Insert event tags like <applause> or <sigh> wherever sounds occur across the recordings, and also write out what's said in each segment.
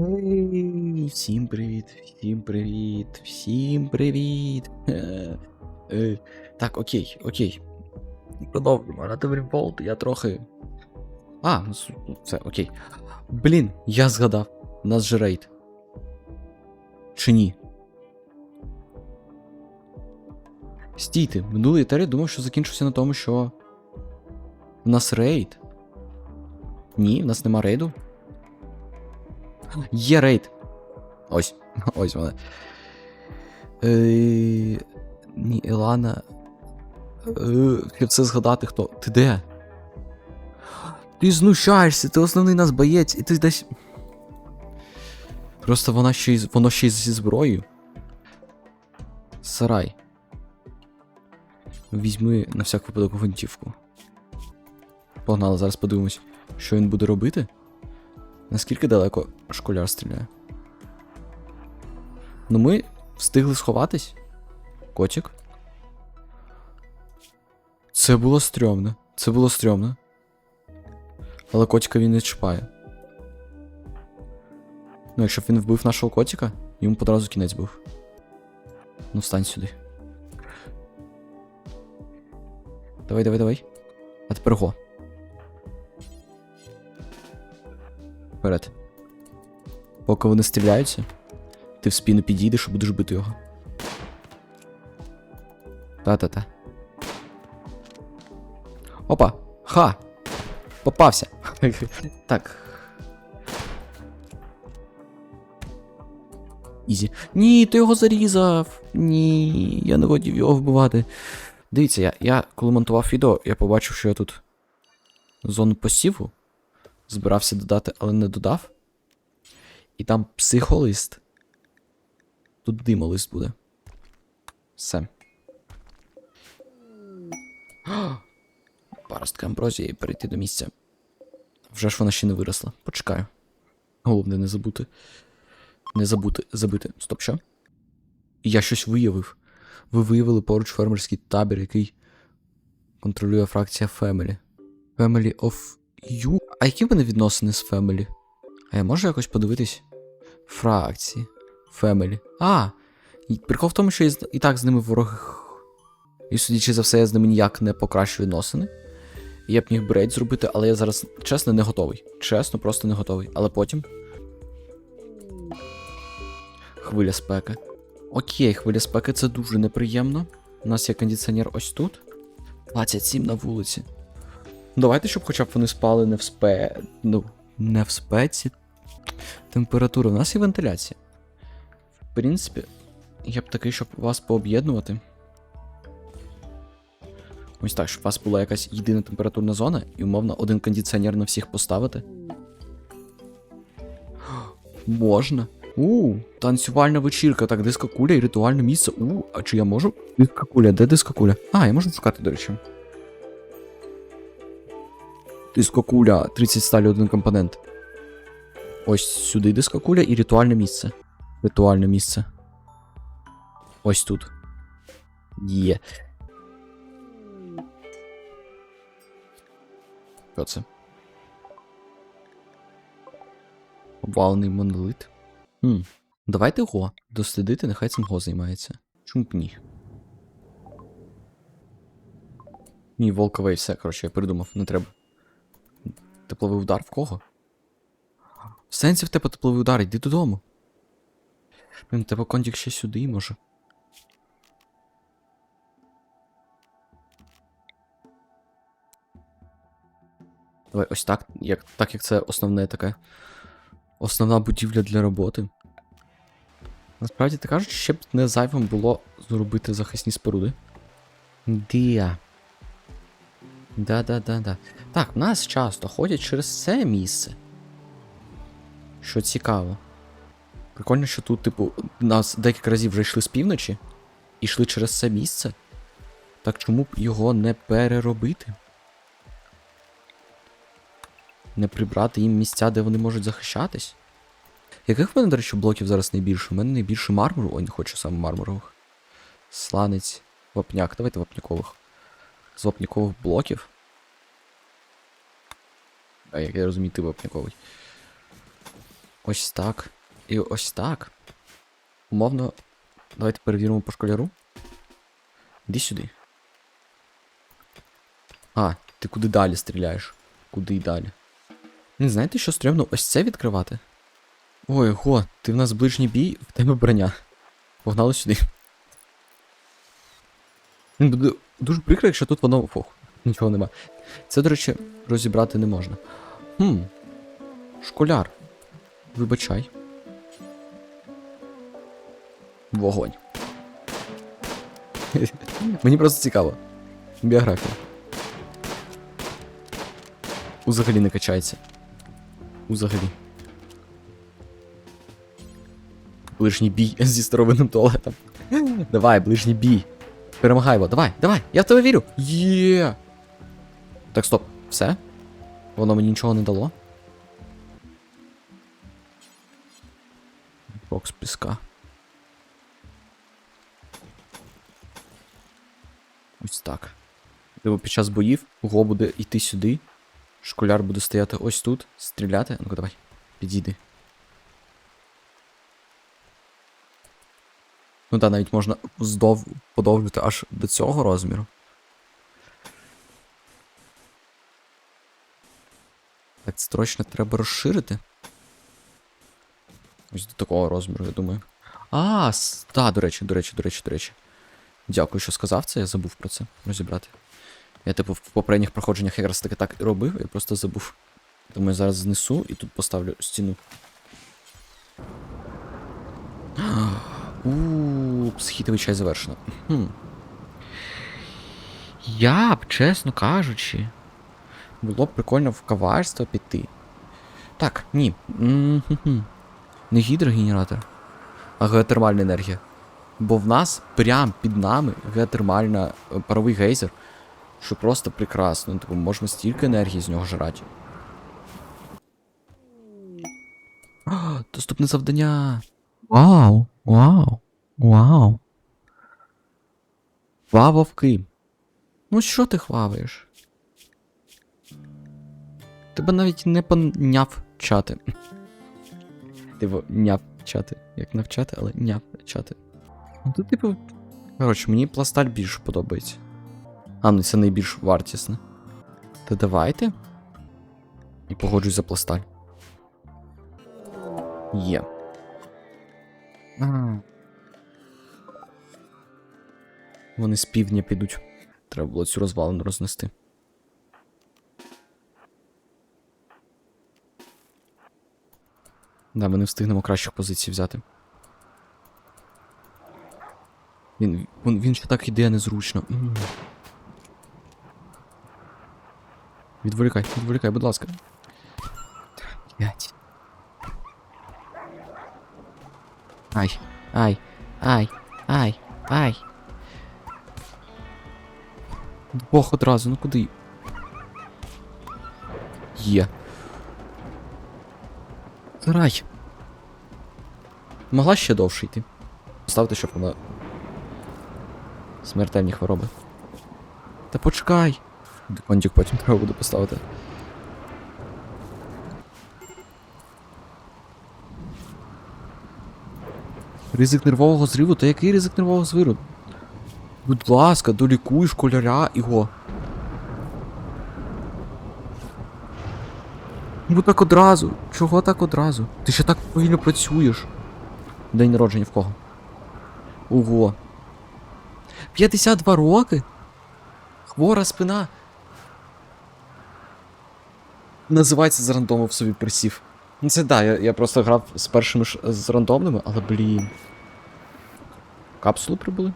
Ей, всім привіт, всім привіт, всім привіт. Е, е, так, окей, окей. Продовжуємо. Грати в я трохи. А, ну с- ну, це окей. Блін, я згадав. У нас же рейд. Чи ні? Стійте, минулий етері думав, що закінчився на тому, що. У нас рейд. Ні, у нас нема рейду. Є рейд. Ось. <laughs> Ось вона. Е, ні, Елана. Е, це згадати хто. Ти де? Ти знущаєшся, ти основний нас боєць, і ти десь. Просто вона ще й, воно ще й зі зброєю. Сарай. Візьми на всяк випадок гвинтівку. Погнали, зараз подивимось, що він буде робити. Наскільки далеко школяр стріляє? Ну ми встигли сховатись. Котик. Це було стрьомно. Це було стрьомно. Але котика він не чіпає. Ну, якщо б він вбив нашого котика, йому одразу кінець був. Ну, встань сюди. Давай, давай, давай. А тепер го. Вперед. Поки вони стріляються, ти в спину підійдеш і будеш бити його. Та-та-та. Опа! Ха! Попався! <laughs> так. Ізі. Ні, ти його зарізав. Ні, я не хотів його вбивати. Дивіться, я, я коли монтував відео, я побачив, що я тут зону посіву збирався додати, але не додав. І там психолист. Тут димолист буде. Все. <gasps> Паростка амброзії перейти до місця. Вже ж вона ще не виросла. Почекаю. Головне не забути. Не забути. Забити. Стоп, що? Я щось виявив. Ви виявили поруч фермерський табір, який контролює фракція Family. Family of You? А які в мене відносини з Family? А я можу якось подивитись? Фракції. Family. А! Прикол в тому, що я і так з ними ворог. І судячи за все, я з ними ніяк не покращу відносини. Я б міг брейд зробити, але я зараз чесно не готовий. Чесно, просто не готовий. Але потім. Хвиля спеки. Окей, хвиля спеки це дуже неприємно. У нас є кондиціонер ось тут. 27 на вулиці. Давайте, щоб хоча б вони спали не в спе. Ну, не в спеці. Температура. У нас є вентиляція. В принципі, я б такий, щоб вас пооб'єднувати. Ось так, щоб у вас була якась єдина температурна зона, і умовно один кондиціонер на всіх поставити. <gasps> Можна. У, танцювальна вечірка, так, дискокуля і ритуальне місце. У, а чи я можу? Дискокуля, де дискокуля? А, я можу шукати, до речі. Дискокуля, 30 сталі один компонент. Ось сюди дискокуля і ритуальне місце. Ритуальне місце. Ось тут. Є. Що це? Обвалений монолит. Хм. Давайте го. Дослідити, нехай цим го займається. Чому б ні? Ні, волковий, все, коротше, я придумав, не треба. Тепловий удар в кого? В сенсі в тебе тепловий удар, йди додому. Блін, тебе кондік ще сюди, може. Давай ось так, як, так як це основне таке. Основна будівля для роботи. Насправді ти кажуть, ще б не зайвим було зробити захисні споруди. Дія. Да-да-да-да. Так, в нас часто ходять через це місце. Що цікаво. Прикольно, що тут, типу, нас декілька разів вже йшли з півночі і йшли через це місце. Так чому б його не переробити? Не прибрати їм місця, де вони можуть захищатись? Яких в мене, до речі, блоків зараз найбільше? У мене найбільше мармуру. Ой, не хочу саме мармурових. Сланець, вапняк. Давайте вапнякових. З вапнякових блоків. А як я розумію, ти вапняковий. ось так. І ось так. Умовно. Давайте перевіримо по школяру. Іди сюди. А, ти куди далі стріляєш? Куди далі? Не знаєте, що стрімно ось це відкривати? Ой, го, ти в нас ближній бій, в тебе броня. Погнали сюди. Він дуже прикро, якщо тут воно. Фух, нічого нема. Це, до речі, розібрати не можна. Хм. Школяр. Вибачай. Вогонь. <laughs> Мені просто цікаво. Біографія. Узагалі не качається. Узагалі. Ближній бій <laughs> зі старовинним туалетом. Давай, ближній бій. Перемагай його, давай, давай, я в тебе вірю. Є. Так, стоп, все? Воно мені нічого не дало. Бокс піска. Ось так. Диво, під час боїв Го буде йти сюди. Школяр буде стояти ось тут, стріляти. Ну-ка, давай, підійди. Ну так, навіть можна здов... подовжити аж до цього розміру. Так, строчно треба розширити. Ось до такого розміру, я думаю. А, та, до речі, до речі, до речі, до речі. Дякую, що сказав це, я забув про це розібрати. Я, типу, в попередніх проходженнях якраз таки так і робив, я просто забув. Тому я зараз знесу і тут поставлю стіну. <gasps> Ууу, психітовий чай завершено. Хм. Я б, чесно кажучи, було б прикольно в коварство піти. Так, ні. М-хм-хм. Не гідрогенератор, а геотермальна енергія. Бо в нас прям під нами геотермальна е, паровий гейзер, що просто прекрасно. Ну, Типу, можна стільки енергії з нього жрати. <gasps> Доступне завдання. Вау, вау, вау. Два вовки. Ну що ти хваваєш? Тебе навіть не поняв чати. Типу, няв чати. Як навчати, але няв чати. Ну тут, типу. Коротше, мені пласталь більше подобається. А, ну це найбільш вартісне. Та давайте. І погоджусь за пласталь. Є. А. Вони з півдня підуть. Треба було цю розвалину рознести. Да, ми не встигнемо кращих позицій взяти. Він, він, він ще так іде незручно. Відволікай, відволікай, будь ласка. Ай, ай, ай, ай, ай. Бог одразу, ну куди? Є. Рай. Могла ще довше йти. Ставте, щоб вона. Смертельні хвороби. Та почекай. Деконтик потім треба буде поставити. Ризик нервового зриву? Та який ризик нервового зриву? Будь ласка, долікуй школяря його. Ну так одразу. Чого так одразу? Ти ще так повільно працюєш. День народження в кого? Ого. 52 роки? Хвора спина. Називається з рандому в собі присів. Ну це да, я, я просто грав з першими ж з рандомними, але блін. Капсули прибули?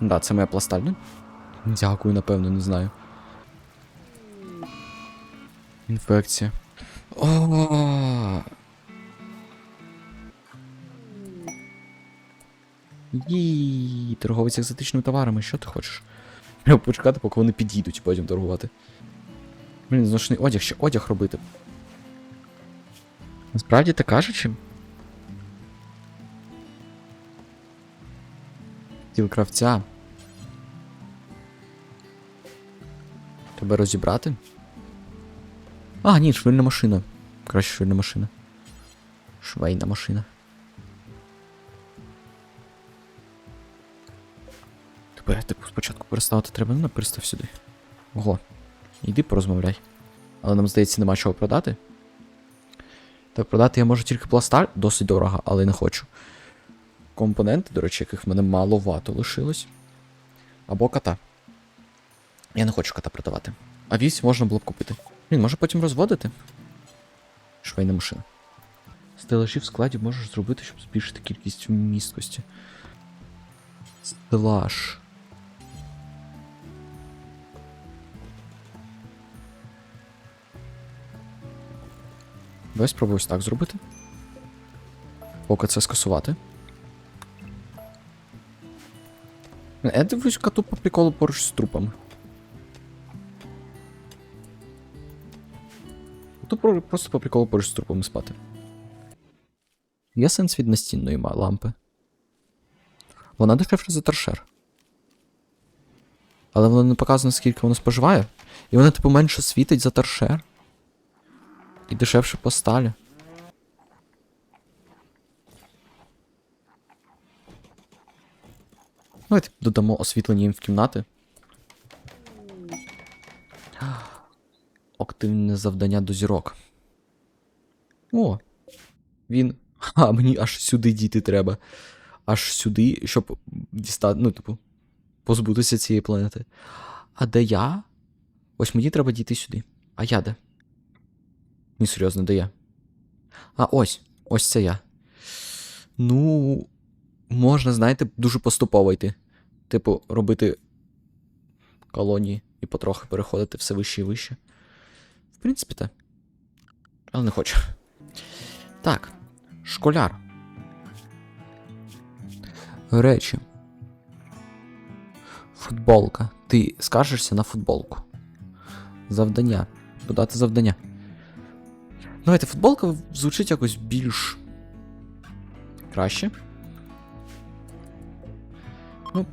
Да, це моя пластальня. Дякую, напевно, не знаю. Інфекція. О. Їй, торговець екзотичними товарами, що ти хочеш? Треба почекати, поки вони підійдуть, потім торгувати. Блін, зношений одяг, ще одяг робити. Насправді так кажучи. Тіл кравця. Тебе розібрати? А, ні, швильна машина. Краще швейна машина. Швейна машина. Тепер типу спочатку переставити треба, ну перестав сюди. Ого. Іди порозмовляй. Але нам здається, нема чого продати. Так, продати я можу тільки пласталь, досить дорого, але не хочу. Компоненти, до речі, яких в мене маловато лишилось. Або кота. Я не хочу кота продавати. А вісь можна було б купити. Він може потім розводити. Швейна машина. Стелажі в складі можеш зробити, щоб збільшити кількість місткості. Стелаж. Давай спробую ось так зробити. Поки це скасувати. Я дивлюсь коту по приколу поруч з трупами. Тут просто по приколу поруч з трупами спати. Є сенс від настінної лампи. Вона дешевша за торшер. Але воно не показано, скільки воно споживає. І вона, типу, менше світить за торшер. І дешевше по сталі. Давайте додамо освітлення їм в кімнати. Активне завдання до зірок. О. Він. А, мені аж сюди діти треба. Аж сюди, щоб дістати, ну, типу, позбутися цієї планети. А де я? Ось мені треба дійти сюди. А я де? Ні, серйозно, де я? А ось. Ось це я. Ну. Можна, знаєте, дуже поступово йти. Типу, робити колонії і потрохи переходити все вище і вище. В принципі, так. Але не хочу. Так. Школяр. Речі. Футболка. Ти скаржишся на футболку. Завдання. Додати завдання. Давайте, футболка звучить якось більш. краще. Ну.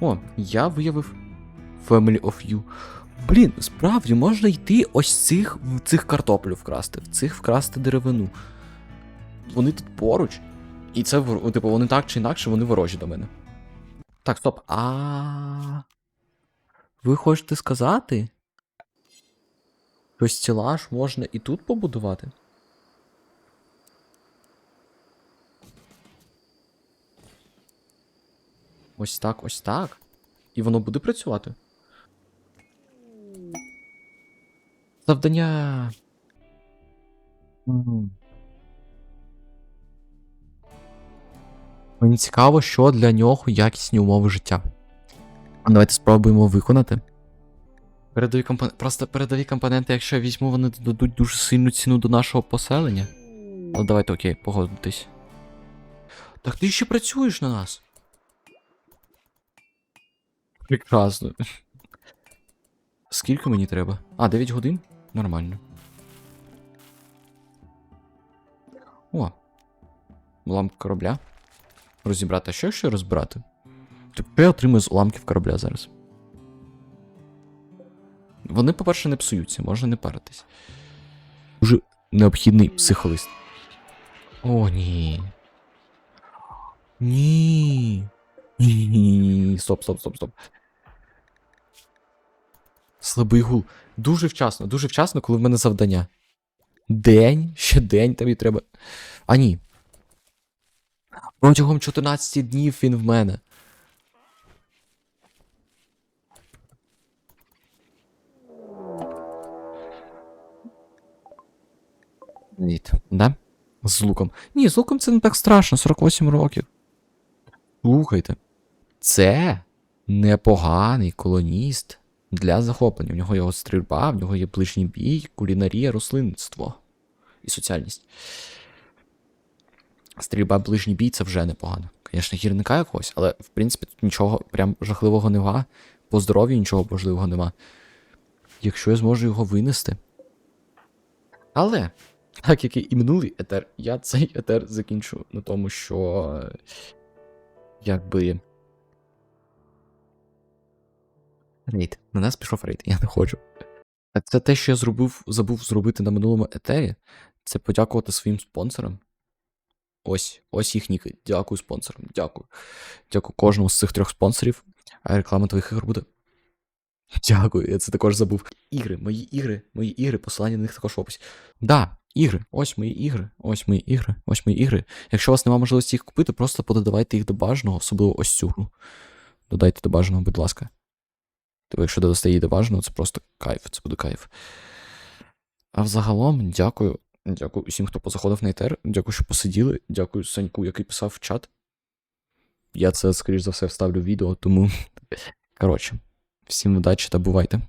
О, я виявив Family of You. Блін, справді можна йти ось цих в цих картоплю вкрасти, в цих вкрасти деревину. Вони тут поруч. І це типу, вони так чи інакше, вони ворожі до мене. Так, стоп. А. Ви хочете сказати? Що стілаж можна і тут побудувати? Ось так, ось так. І воно буде працювати. Завдання. Мені цікаво, що для нього якісні умови життя. Давайте спробуємо виконати. Передові компоненти. Просто передові компоненти, якщо я візьму, вони дадуть дуже сильну ціну до нашого поселення. Але давайте окей, погодитись. Так ти ще працюєш на нас. Прекрасно. Скільки мені треба? А, 9 годин? Нормально. О. Уламки корабля. Розібрати. А що ще розбирати? Тобто я отримую з уламків корабля зараз. Вони, по-перше, не псуються, можна не паритись. Дуже необхідний психолист. О. Ні, ні, ні. Стоп, стоп, стоп, стоп. Слабий гул. Дуже вчасно, дуже вчасно, коли в мене завдання. День, ще день тобі треба. А ні. Протягом 14 днів він в мене. Ні, да? З луком. Ні, з луком це не так страшно, 48 років. Слухайте. Це непоганий колоніст для захоплення. В нього є стрільба, в нього є ближній бій, кулінарія, рослинництво і соціальність. Стрільба, ближній бій це вже непогано. Звісно, гірника якогось, але в принципі тут нічого прям жахливого нема. По здоров'ю нічого важливого нема. Якщо я зможу його винести. Але, так як і минулий етер, я цей етер закінчу на тому, що. Якби. Рейд. На нас пішов рейд, я не хочу. Це те, що я зробив, забув зробити на минулому етері. Це подякувати своїм спонсорам. Ось, ось їх ніки. Дякую спонсорам. Дякую. Дякую кожному з цих трьох спонсорів. А реклама твоїх ігор буде. Дякую, я це також забув. Ігри, мої ігри, мої ігри, посилання на них також в описі. Да, ігри, ось мої ігри, ось мої ігри, ось мої ігри. Якщо у вас немає можливості їх купити, просто пододавайте їх до бажаного, особливо ось цю гру. Додайте до бажаного, будь ласка. Тобто, якщо додасте її доважно, це просто кайф, це буде кайф. А взагалом, дякую. Дякую усім, хто позаходив на етер. Дякую, що посиділи. Дякую Саньку, який писав в чат. Я це, скоріш за все, вставлю в відео, тому. <laughs> Коротше, всім удачі та бувайте.